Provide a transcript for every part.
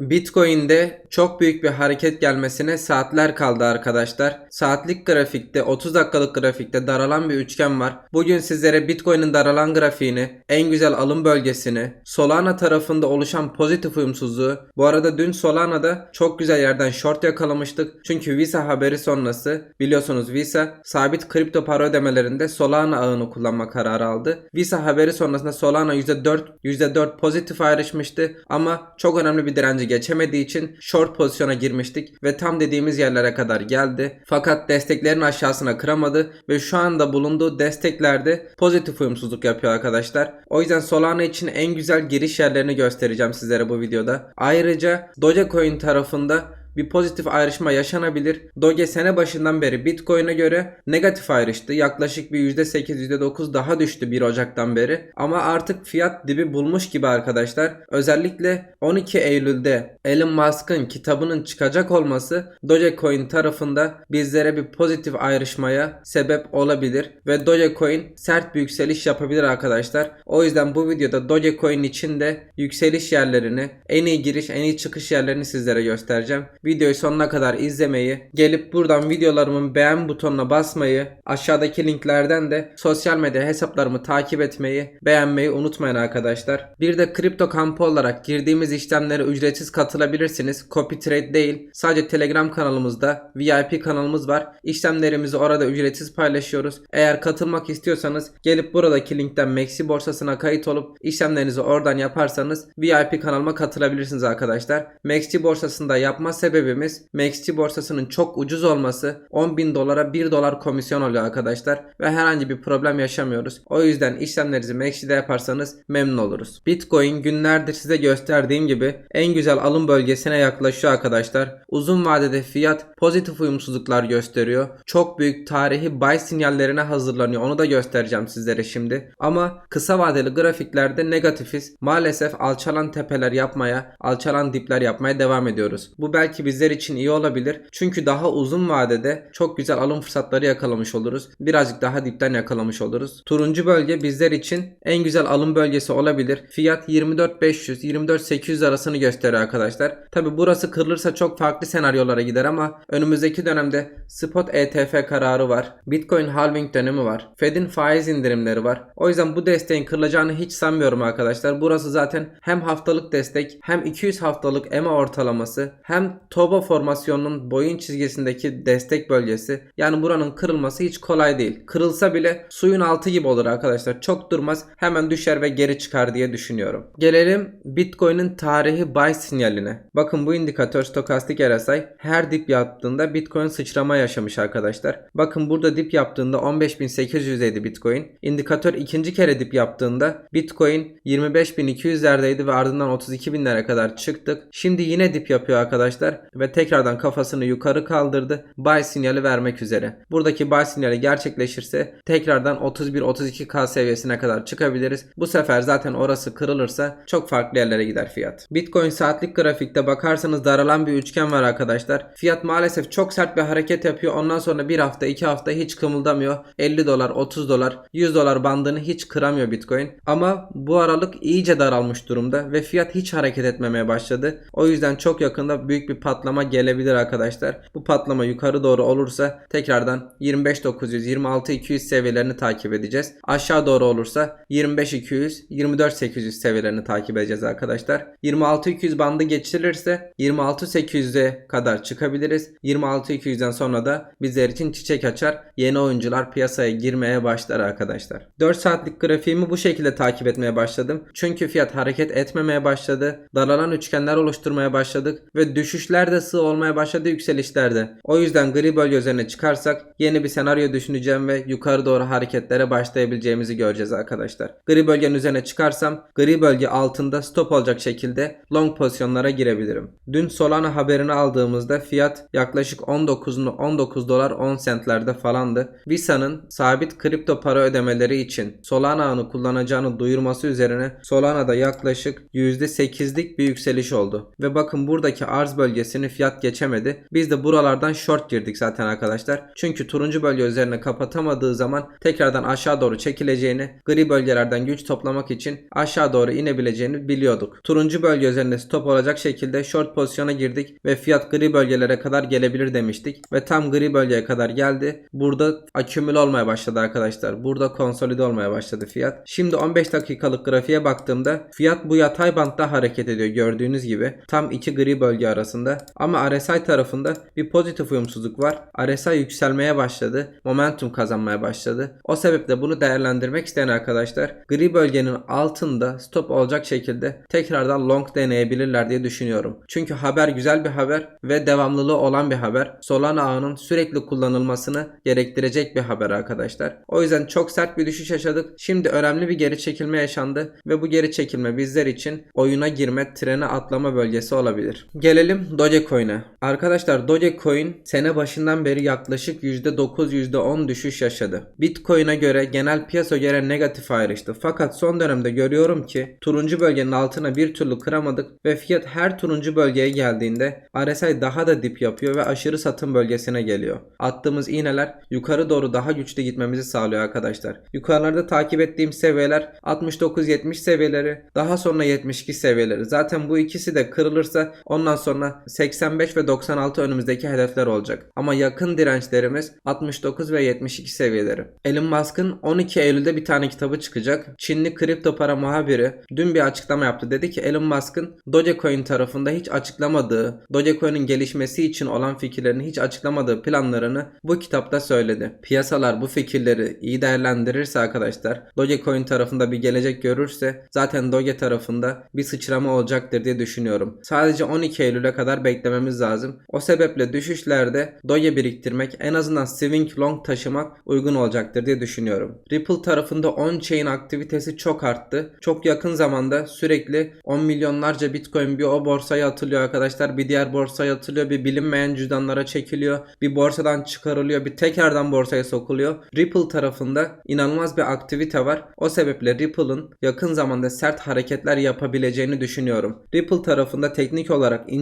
Bitcoin'de çok büyük bir hareket gelmesine saatler kaldı arkadaşlar. Saatlik grafikte 30 dakikalık grafikte daralan bir üçgen var. Bugün sizlere Bitcoin'in daralan grafiğini, en güzel alım bölgesini, Solana tarafında oluşan pozitif uyumsuzluğu. Bu arada dün Solana'da çok güzel yerden short yakalamıştık. Çünkü Visa haberi sonrası biliyorsunuz Visa sabit kripto para ödemelerinde Solana ağını kullanma kararı aldı. Visa haberi sonrasında Solana %4 %4 pozitif ayrışmıştı ama çok önemli bir direnci geçemediği için short pozisyona girmiştik ve tam dediğimiz yerlere kadar geldi. Fakat desteklerin aşağısına kıramadı ve şu anda bulunduğu desteklerde pozitif uyumsuzluk yapıyor arkadaşlar. O yüzden Solana için en güzel giriş yerlerini göstereceğim sizlere bu videoda. Ayrıca Dogecoin tarafında bir pozitif ayrışma yaşanabilir. Doge sene başından beri Bitcoin'e göre negatif ayrıştı. Yaklaşık bir %8 %9 daha düştü 1 Ocak'tan beri. Ama artık fiyat dibi bulmuş gibi arkadaşlar. Özellikle 12 Eylül'de Elon Musk'ın kitabının çıkacak olması Dogecoin tarafında bizlere bir pozitif ayrışmaya sebep olabilir ve Dogecoin sert bir yükseliş yapabilir arkadaşlar. O yüzden bu videoda Dogecoin için de yükseliş yerlerini, en iyi giriş, en iyi çıkış yerlerini sizlere göstereceğim. Videoyu sonuna kadar izlemeyi, gelip buradan videolarımın beğen butonuna basmayı, aşağıdaki linklerden de sosyal medya hesaplarımı takip etmeyi, beğenmeyi unutmayın arkadaşlar. Bir de kripto kampı olarak girdiğimiz işlemlere ücretsiz katılabilirsiniz. Copy trade değil. Sadece Telegram kanalımızda VIP kanalımız var. İşlemlerimizi orada ücretsiz paylaşıyoruz. Eğer katılmak istiyorsanız gelip buradaki linkten Maxi borsasına kayıt olup işlemlerinizi oradan yaparsanız VIP kanalıma katılabilirsiniz arkadaşlar. Maxi borsasında yapma sebebimiz Maxi borsasının çok ucuz olması 10 bin dolara 1 dolar komisyon oluyor arkadaşlar ve herhangi bir problem yaşamıyoruz. O yüzden işlemlerinizi Maxi'de yaparsanız memnun oluruz. Bitcoin günlerdir size gösterdiğim gibi en güzel alım bölgesine yaklaşıyor arkadaşlar. Uzun vadede fiyat pozitif uyumsuzluklar gösteriyor. Çok büyük tarihi buy sinyallerine hazırlanıyor. Onu da göstereceğim sizlere şimdi. Ama kısa vadeli grafiklerde negatifiz. Maalesef alçalan tepeler yapmaya, alçalan dipler yapmaya devam ediyoruz. Bu belki bizler için iyi olabilir. Çünkü daha uzun vadede çok güzel alım fırsatları yakalamış oluruz. Birazcık daha dipten yakalamış oluruz. Turuncu bölge bizler için en güzel alım bölgesi olabilir. Fiyat 24.500 24.800 arasını gösteriyor arkadaşlar. Tabi burası kırılırsa çok farklı senaryolara gider ama önümüzdeki dönemde spot ETF kararı var. Bitcoin halving dönemi var. Fed'in faiz indirimleri var. O yüzden bu desteğin kırılacağını hiç sanmıyorum arkadaşlar. Burası zaten hem haftalık destek hem 200 haftalık EMA ortalaması hem Toba formasyonunun boyun çizgisindeki destek bölgesi. Yani buranın kırılması hiç kolay değil. Kırılsa bile suyun altı gibi olur arkadaşlar. Çok durmaz hemen düşer ve geri çıkar diye düşünüyorum. Gelelim Bitcoin'in tarihi buy sinyaline. Bakın bu indikatör stokastik RSI her dip yaptığında Bitcoin sıçrama yaşamış arkadaşlar. Bakın burada dip yaptığında 15.800'deydi Bitcoin. İndikatör ikinci kere dip yaptığında Bitcoin 25.200'lerdeydi ve ardından 32.000'lere kadar çıktık. Şimdi yine dip yapıyor arkadaşlar ve tekrardan kafasını yukarı kaldırdı. Buy sinyali vermek üzere. Buradaki buy sinyali gerçekleşirse tekrardan 31-32k seviyesine kadar çıkabiliriz. Bu sefer zaten orası kırılırsa çok farklı yerlere gider fiyat. Bitcoin saatlik grafikte bakarsanız daralan bir üçgen var arkadaşlar. Fiyat maalesef çok sert bir hareket yapıyor. Ondan sonra bir hafta iki hafta hiç kımıldamıyor. 50 dolar 30 dolar 100 dolar bandını hiç kıramıyor Bitcoin. Ama bu aralık iyice daralmış durumda ve fiyat hiç hareket etmemeye başladı. O yüzden çok yakında büyük bir patlama gelebilir arkadaşlar. Bu patlama yukarı doğru olursa tekrardan 25.900 26.200 seviyelerini takip edeceğiz. Aşağı doğru olursa 25.200 24.800 seviyelerini takip edeceğiz arkadaşlar. 26.200 bandı geçirilirse 26.800'e kadar çıkabiliriz. 26.200'den sonra da bizler için çiçek açar. Yeni oyuncular piyasaya girmeye başlar arkadaşlar. 4 saatlik grafiğimi bu şekilde takip etmeye başladım. Çünkü fiyat hareket etmemeye başladı. Daralan üçgenler oluşturmaya başladık ve düşüşler de sığ olmaya başladı yükselişlerde. O yüzden gri bölge üzerine çıkarsak yeni bir senaryo düşüneceğim ve yukarı doğru hareketlere başlayabileceğimizi göreceğiz arkadaşlar. Gri bölgenin üzerine çıkarsam gri bölge altında stop olacak şekilde long pozisyonlara girebilirim. Dün Solana haberini aldığımızda fiyat yaklaşık 19 19 dolar 10 centlerde falandı. Visa'nın sabit kripto para ödemeleri için Solana ağını kullanacağını duyurması üzerine Solana'da yaklaşık %8'lik bir yükseliş oldu. Ve bakın buradaki arz bölgesi bölgesini fiyat geçemedi. Biz de buralardan short girdik zaten arkadaşlar. Çünkü turuncu bölge üzerine kapatamadığı zaman tekrardan aşağı doğru çekileceğini, gri bölgelerden güç toplamak için aşağı doğru inebileceğini biliyorduk. Turuncu bölge üzerinde stop olacak şekilde short pozisyona girdik ve fiyat gri bölgelere kadar gelebilir demiştik ve tam gri bölgeye kadar geldi. Burada akümüle olmaya başladı arkadaşlar. Burada konsolide olmaya başladı fiyat. Şimdi 15 dakikalık grafiğe baktığımda fiyat bu yatay bantta hareket ediyor gördüğünüz gibi. Tam iki gri bölge arasında. Ama RSI tarafında bir pozitif uyumsuzluk var. RSI yükselmeye başladı. Momentum kazanmaya başladı. O sebeple bunu değerlendirmek isteyen arkadaşlar gri bölgenin altında stop olacak şekilde tekrardan long deneyebilirler diye düşünüyorum. Çünkü haber güzel bir haber ve devamlılığı olan bir haber. Solana ağının sürekli kullanılmasını gerektirecek bir haber arkadaşlar. O yüzden çok sert bir düşüş yaşadık. Şimdi önemli bir geri çekilme yaşandı ve bu geri çekilme bizler için oyuna girme, trene atlama bölgesi olabilir. Gelelim Dogecoin'e. Arkadaşlar Dogecoin sene başından beri yaklaşık %9 %10 düşüş yaşadı. Bitcoin'e göre genel piyasa göre negatif ayrıştı. Fakat son dönemde görüyorum ki turuncu bölgenin altına bir türlü kıramadık ve fiyat her turuncu bölgeye geldiğinde RSI daha da dip yapıyor ve aşırı satım bölgesine geliyor. Attığımız iğneler yukarı doğru daha güçlü gitmemizi sağlıyor arkadaşlar. Yukarılarda takip ettiğim seviyeler 69-70 seviyeleri daha sonra 72 seviyeleri. Zaten bu ikisi de kırılırsa ondan sonra 85 ve 96 önümüzdeki hedefler olacak. Ama yakın dirençlerimiz 69 ve 72 seviyeleri. Elon Musk'ın 12 Eylül'de bir tane kitabı çıkacak. Çinli kripto para muhabiri dün bir açıklama yaptı. Dedi ki Elon Musk'ın Dogecoin tarafında hiç açıklamadığı, Dogecoin'in gelişmesi için olan fikirlerini hiç açıklamadığı planlarını bu kitapta söyledi. Piyasalar bu fikirleri iyi değerlendirirse arkadaşlar, Dogecoin tarafında bir gelecek görürse zaten Doge tarafında bir sıçrama olacaktır diye düşünüyorum. Sadece 12 Eylül'e kadar beklememiz lazım. O sebeple düşüşlerde Doge biriktirmek en azından swing long taşımak uygun olacaktır diye düşünüyorum. Ripple tarafında on-chain aktivitesi çok arttı. Çok yakın zamanda sürekli 10 milyonlarca bitcoin bir o borsaya atılıyor arkadaşlar. Bir diğer borsaya atılıyor. Bir bilinmeyen cüzdanlara çekiliyor. Bir borsadan çıkarılıyor. Bir tekrardan borsaya sokuluyor. Ripple tarafında inanılmaz bir aktivite var. O sebeple Ripple'ın yakın zamanda sert hareketler yapabileceğini düşünüyorum. Ripple tarafında teknik olarak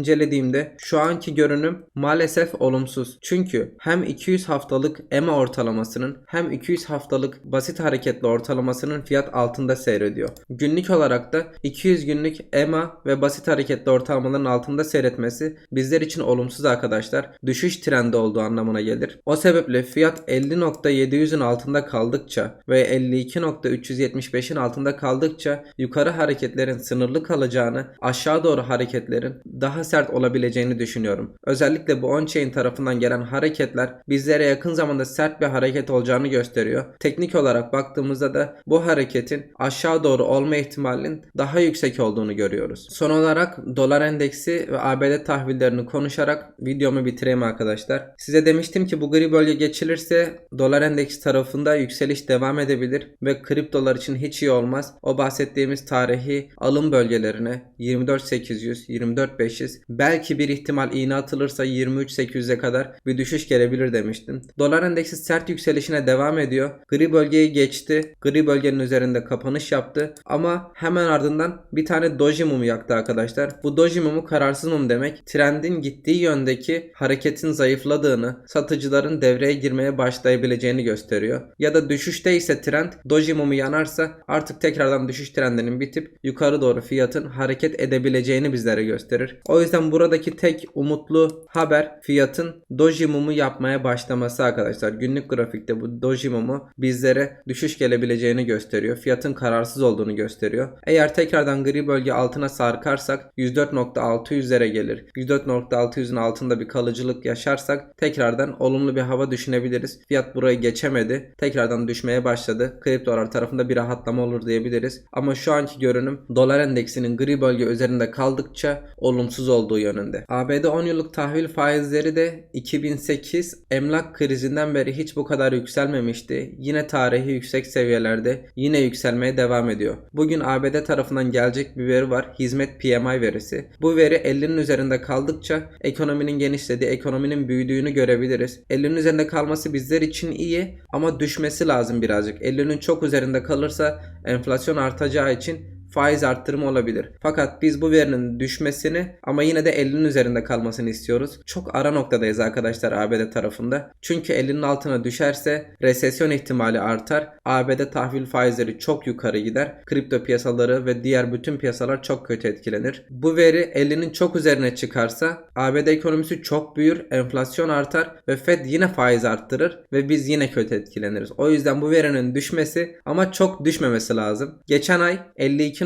incelediğimde şu anki görünüm maalesef olumsuz. Çünkü hem 200 haftalık EMA ortalamasının hem 200 haftalık basit hareketli ortalamasının fiyat altında seyrediyor. Günlük olarak da 200 günlük EMA ve basit hareketli ortalamaların altında seyretmesi bizler için olumsuz arkadaşlar. Düşüş trendi olduğu anlamına gelir. O sebeple fiyat 50.700'ün altında kaldıkça ve 52.375'in altında kaldıkça yukarı hareketlerin sınırlı kalacağını, aşağı doğru hareketlerin daha sert olabileceğini düşünüyorum. Özellikle bu on-chain tarafından gelen hareketler bizlere yakın zamanda sert bir hareket olacağını gösteriyor. Teknik olarak baktığımızda da bu hareketin aşağı doğru olma ihtimalinin daha yüksek olduğunu görüyoruz. Son olarak dolar endeksi ve ABD tahvillerini konuşarak videomu bitireyim arkadaşlar. Size demiştim ki bu gri bölge geçilirse dolar endeksi tarafında yükseliş devam edebilir ve kriptolar için hiç iyi olmaz. O bahsettiğimiz tarihi alım bölgelerine 24.800, 24.500 belki bir ihtimal iğne atılırsa 23.800'e kadar bir düşüş gelebilir demiştim. Dolar endeksi sert yükselişine devam ediyor. Gri bölgeyi geçti. Gri bölgenin üzerinde kapanış yaptı. Ama hemen ardından bir tane doji mumu yaktı arkadaşlar. Bu doji mumu kararsız mum demek. Trendin gittiği yöndeki hareketin zayıfladığını, satıcıların devreye girmeye başlayabileceğini gösteriyor. Ya da düşüşte ise trend doji mumu yanarsa artık tekrardan düşüş trendinin bitip yukarı doğru fiyatın hareket edebileceğini bizlere gösterir. O yüzden buradaki tek umutlu haber fiyatın doji mumu yapmaya başlaması arkadaşlar. Günlük grafikte bu doji mumu bizlere düşüş gelebileceğini gösteriyor. Fiyatın kararsız olduğunu gösteriyor. Eğer tekrardan gri bölge altına sarkarsak 104.600'lere gelir. 104.600'ün altında bir kalıcılık yaşarsak tekrardan olumlu bir hava düşünebiliriz. Fiyat burayı geçemedi. Tekrardan düşmeye başladı. Kriptolar tarafında bir rahatlama olur diyebiliriz. Ama şu anki görünüm dolar endeksinin gri bölge üzerinde kaldıkça olumsuz olduğu yönünde. ABD 10 yıllık tahvil faizleri de 2008 emlak krizinden beri hiç bu kadar yükselmemişti. Yine tarihi yüksek seviyelerde yine yükselmeye devam ediyor. Bugün ABD tarafından gelecek bir veri var. Hizmet PMI verisi. Bu veri 50'nin üzerinde kaldıkça ekonominin genişlediği, ekonominin büyüdüğünü görebiliriz. 50'nin üzerinde kalması bizler için iyi ama düşmesi lazım birazcık. 50'nin çok üzerinde kalırsa enflasyon artacağı için faiz arttırımı olabilir. Fakat biz bu verinin düşmesini ama yine de 50'nin üzerinde kalmasını istiyoruz. Çok ara noktadayız arkadaşlar ABD tarafında. Çünkü 50'nin altına düşerse resesyon ihtimali artar. ABD tahvil faizleri çok yukarı gider. Kripto piyasaları ve diğer bütün piyasalar çok kötü etkilenir. Bu veri 50'nin çok üzerine çıkarsa ABD ekonomisi çok büyür, enflasyon artar ve Fed yine faiz arttırır ve biz yine kötü etkileniriz. O yüzden bu verinin düşmesi ama çok düşmemesi lazım. Geçen ay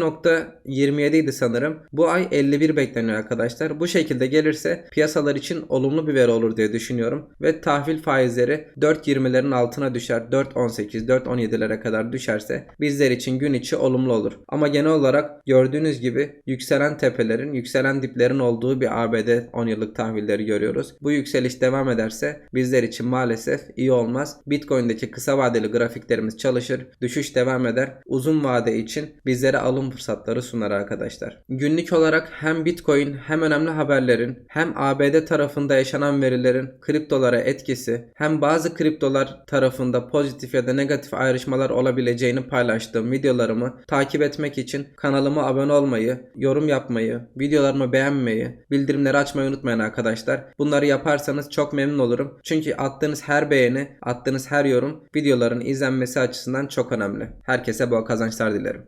52.27 idi sanırım. Bu ay 51 bekleniyor arkadaşlar. Bu şekilde gelirse piyasalar için olumlu bir veri olur diye düşünüyorum. Ve tahvil faizleri 4.20'lerin altına düşer. 4.18, 4.17'lere kadar düşerse bizler için gün içi olumlu olur. Ama genel olarak gördüğünüz gibi yükselen tepelerin, yükselen diplerin olduğu bir ABD 10 yıllık tahvilleri görüyoruz. Bu yükseliş devam ederse bizler için maalesef iyi olmaz. Bitcoin'deki kısa vadeli grafiklerimiz çalışır, düşüş devam eder. Uzun vade için bizlere alım fırsatları sunar arkadaşlar. Günlük olarak hem Bitcoin hem önemli haberlerin hem ABD tarafında yaşanan verilerin kriptolara etkisi hem bazı kriptolar tarafında pozitif ya da negatif ayrışmalar olabileceğini paylaştığım videolarımı takip etmek için kanalıma abone olmayı, yorum yapmayı, videolarımı beğenmeyi, bildirimleri açmayı unutmayın arkadaşlar. Bunları yaparsanız çok memnun olurum. Çünkü attığınız her beğeni, attığınız her yorum videoların izlenmesi açısından çok önemli. Herkese bol kazançlar dilerim.